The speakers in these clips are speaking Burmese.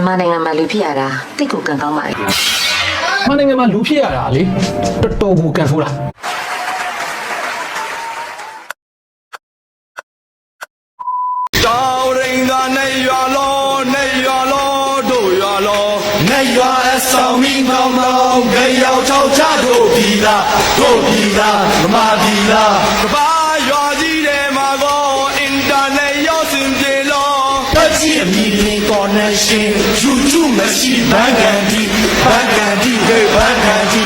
မြန်မာနိုင်ငံမှာလူဖြစ်ရတာတိတ်ကိုကံကောင်းပါလေမနိုင်ငံမှာလူဖြစ်ရတာလေတော်တော်ကိုကန်ဆိုးတာတောင်ရင်သာနေရွာလောနေရွာလောတို့ရွာလောနေရွာအဆောင်မီမောင်မောင်ကြရောက်ချောက်ချတို့ပြီလားတို့ပြီလားမမပြီလားကဘာ တက်ကြည့်အမီလင်းကော်နေရှင် YouTube မရှိဘန်ကန်ဒီဘန်ကန်ဒီဟေးဘန်ကန်ဒီ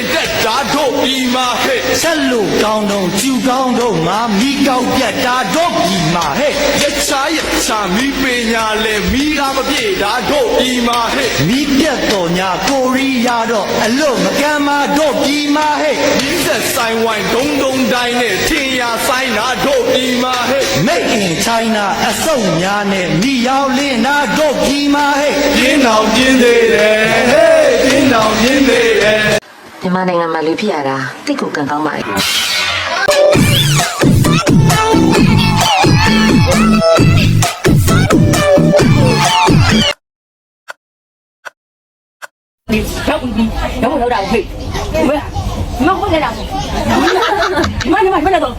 တင်တက်တာတို့ပြီမှာဟဲ့ဆက်လို့ကောင်းတော့ကျူကောင်းတော့ငါမိကောက်ပြတ်တာတော့ပြီမှာဟဲ့ရချာရချာမိပညာလဲမိကားမပြေတာတော့ပြီမှာဟဲ့မိပြတ်တော်ညာကိုရီးယားတော့အလို့မကမ်းမတော့ပြီမှာဟဲ့မိဆက်ဆိုင်ဝိုင်းဒုံဒုံတိုင်းနဲ့ထင်ရဆိုင်တာတော့ပြီမှာဟဲ့ Made in China အစုံများနဲ့မိရောက်လင်းတာတော့ပြီမှာဟဲ့ပြင်းအောင်ပြင်းသေးတယ်ဟဲ့ပြင်းအောင်ပြင်းသေးတယ် မြန်မာနိုင်ငံမှာလူဖြစ်ရတာတိတ်ကိုကံကောင်းပါလေ 你小鬼逼，然后老大会， မဟုတ်လည်းလားမမမမလည်းတော့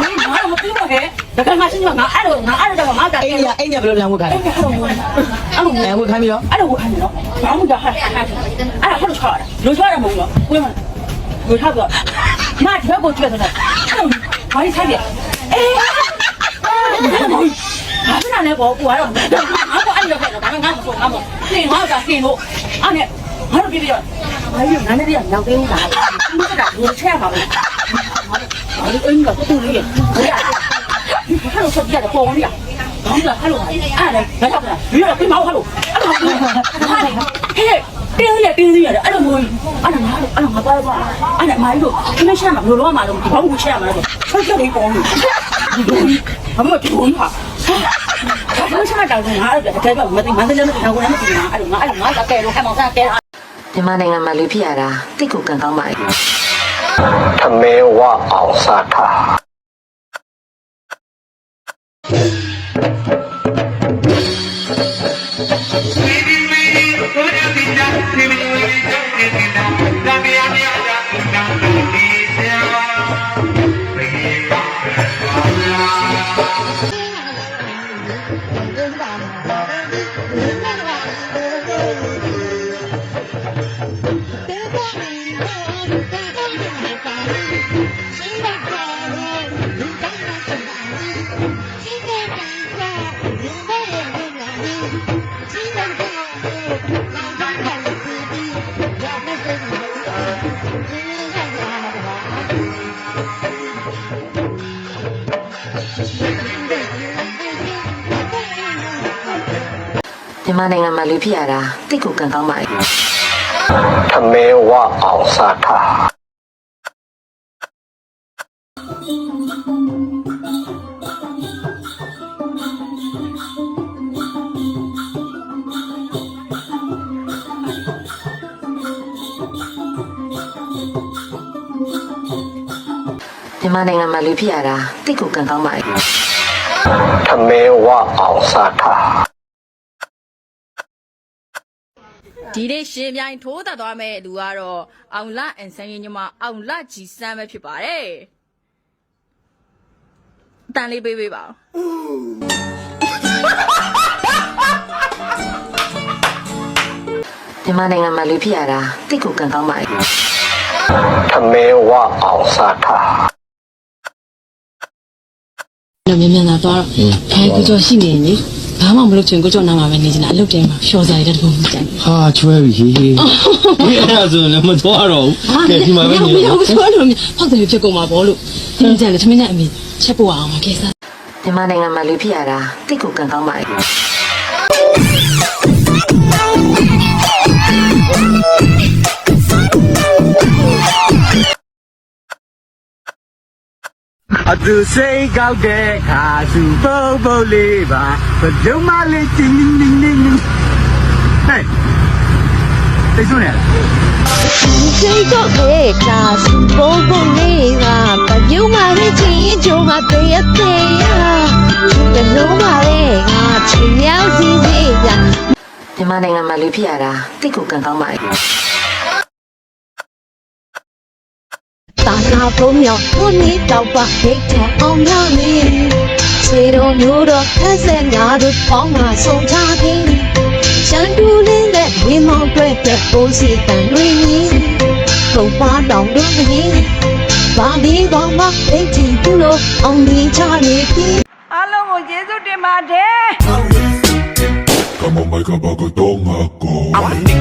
မမမပြီးပါရဲ့ဒါကမှရှင်းမှာငါအဲ့လိုငါအဲ့လိုတော့ငါတာအိမ်ညာအိမ်ညာဘယ်လိုလမ်းဝတ်ခါလဲအဲ့လိုဝတ်ခါပြီးတော့အဲ့လိုဝတ်ခါပြီးတော့ဘာမှမတားဟာအဲ့ဒါဘယ်လိုချော်လဲလိုချော်ရမလို့ဝင်မလိုထားတော့မဒီဘက်ကိုကြည့်ရတော့ဘာလို့ထားပြအေးဘာဖြစ်လာလဲကောကိုကတော့ငါကအဲ့လိုပဲငါကငါ့ကိုငါ့ကိုနေငါ့ကကင်းလို့အဲ့နဲ့ငါတို့ပြပြရ ဘာလို့ငါနဲ့ပြတော့နောက်သေးဦးလားသူကဘယ်ချက်ပါလဲဘာလို့အင်းကတူလေးရဲ့ဘယ်ရလဲဘာလို့ဆက်ပြတာပေါ်ဝင်ရဘာလို့ဟာလို့အားလဲဘာလို့လဲဒီကပြမအောင်ဟာလို့အဲ့ဒါဟာလေဟဲ့တင်းရတင်းရတဲ့အဲ့လိုမျိုးအဲ့ဒါငါတို့အဲ့ဒါငါပါတော့အဲ့ဒါမိုင်းတို့ခင်းရှာမှာဘယ်လိုလုပ်ရမှာလဲဘာလို့ချက်ရမှာလဲဆက်ချက်လေးပေါ်နေဘာမှမပြောဘူးဟာဘာလို့ချက်တာလဲငါအဲ့ဒါတကယ်မသိမန္တလေးမသိတော့ဘူးအဲ့ဒါငါအဲ့ဒါငါကဲလို့ဟဲ့မောင်ကဲ မြန်မာနိုင်ငံမှာလူဖြစ်ရတာတိတ်ကိုကံကောင်းပါလေထမဲဝအောင်စားခါ မြန်မာနိုင်ငံမှာလူဖြစ်ရတာတိတ်ကိုကံကောင်းပါလေထမဲဝအောင်စားခါ မြန်မာနိုင်ငံမှာလူဖြစ်ရတာတိတ်ကိုကံကောင်းပါလေထမဲဝအောင်စားခါဒီနေ့ရှင်ပြိုင်ထိုးသက်သွားမဲ့လူကတော့အောင်လအန်ဆန်းရင်ညီမအောင်လကြည်စမ်းပဲဖြစ်ပါတယ်အတန်လေးပေးပေးပါဦးမြန်မာနိုင်ငံမှာလူဖြစ်ရတာတိတ်ကိုကံကောင်းပါလေထမဲဝအောင်စားခါ တော့မြန်မြန်သာသွားတော့ခိုင်ကိုကျော်ရှိနေရင်လေဘာမှမလုပ်ချင်ကိုကျော်နာမှာပဲနေချင်တာအလုပ်တဲမှာရှော့စားရတဲ့တပုံမကြိုက်ဟာချွဲပြီဟေးဟေးအဲ့ဒါဆိုရင်မသွားတော့ဘူးကဲဒီမှာပဲမနေရဘူးဆိုလို့ဖောက်တယ်ဖြစ်ကုန်မှာဘောလို့ဒီကြလေသမင်းနဲ့အမေချက်ပို့အောင်ပါကေစားမြန်မာနိုင်ငံမှာလူဖြစ်ရတာတိတ်ကိုကံကောင်းပါလေ အသူစိတ်ကောက်တဲ့ခါစုပုတ်ပုတ်လေးပါဘယ်လုံးမလေးတင်းတင်းတင်းတင်းဟဲ့သိစွန်းရလားစိတ်တော့ခေကစဘုံဘုံလေးကပပြုံးပါလေချင်းကြုံမသေးသေးရတလုံးပါလေငါချွေရောက်စီစီကမြန်မာနိုင်ငံမှာလူဖြစ်ရတာတိတ်ကိုကံကောင်းပါလေ တာနာပုံမြောက်ဘုန်းကြီးတောက်ပါဒိတ်ထအောင်ရမည်ဆွေတော်မျိုးတော်ဖက်ဆက်ငါတို့ပေါင်းမှာဆုံးချသည်ရှန်တူလင်းတဲ့ဝင်းမောင်တွေ့တဲ့ပိုးစီတန်တွေနီပုံပါတောင်တို့မင်းဘာဒီကောင်မဒိတ်တီသူလို့အောင်ဒီချနေပြီအားလုံးကိုကျေးဇူးတင်ပါတယ် Come on, make a bucket, don't go.